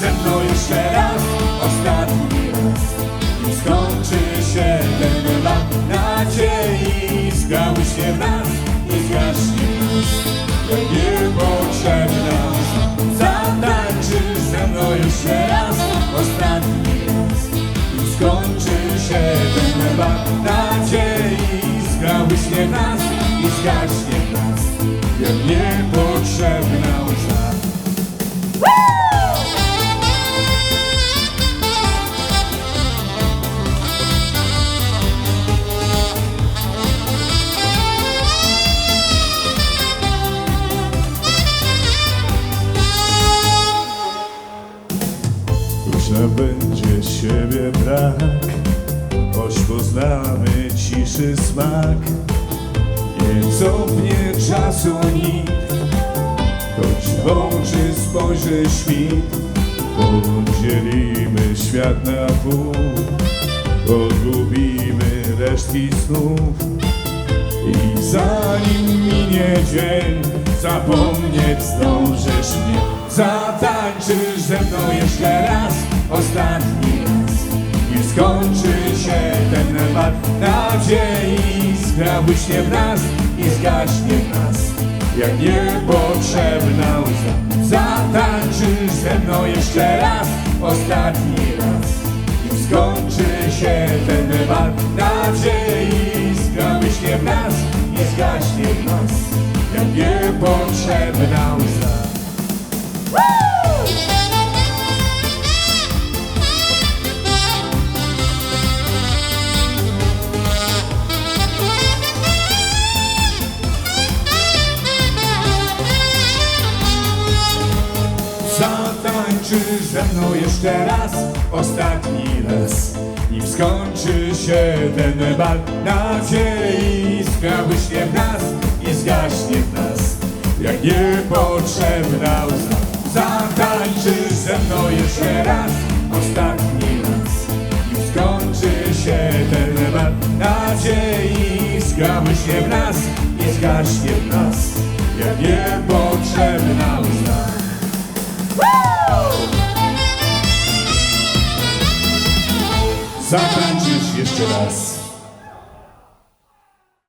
ze mną jeszcze raz, ostatni raz I skończy się ten lat nadziei. Zgrały się w nas, nie zgaśnie nas Jak niepotrzebna Zatańczy ze mną jeszcze raz, ostatni raz I skończy się ten lat nadziei. Zgrały się w nas, nie zgaśnie nas Jak niepotrzebna łza Woo! Brak Choć poznamy ciszy smak. Nie cofnie czasu nikt Choć w oczy spojrzy świt Podzielimy świat na pół. Pogubimy resztki snów. I zanim minie dzień Zapomnieć zdążysz mnie. Zatańczysz ze mną jeszcze raz Ostatni skończy się ten bal nadziei Iskra w nas i zgaśnie w nas. Jak niepotrzebna łza. Zatańczysz ze mną jeszcze raz Ostatni raz. Skończy się ten bal nadziei Iskra w nas i zgaśnie w nas. Jak niepotrzebna łza ze mną jeszcze raz, ostatni raz. Nim skończy się ten bal nadziei Iskra błyśnie w nas i zgaśnie w nas. Jak niepotrzebna łza Zatańczysz ze mną jeszcze raz, ostatni raz. Nim skończy się ten bal nadziei Iskra błyśnie w nas i zgaśnie w nas Zatańczysz jeszcze raz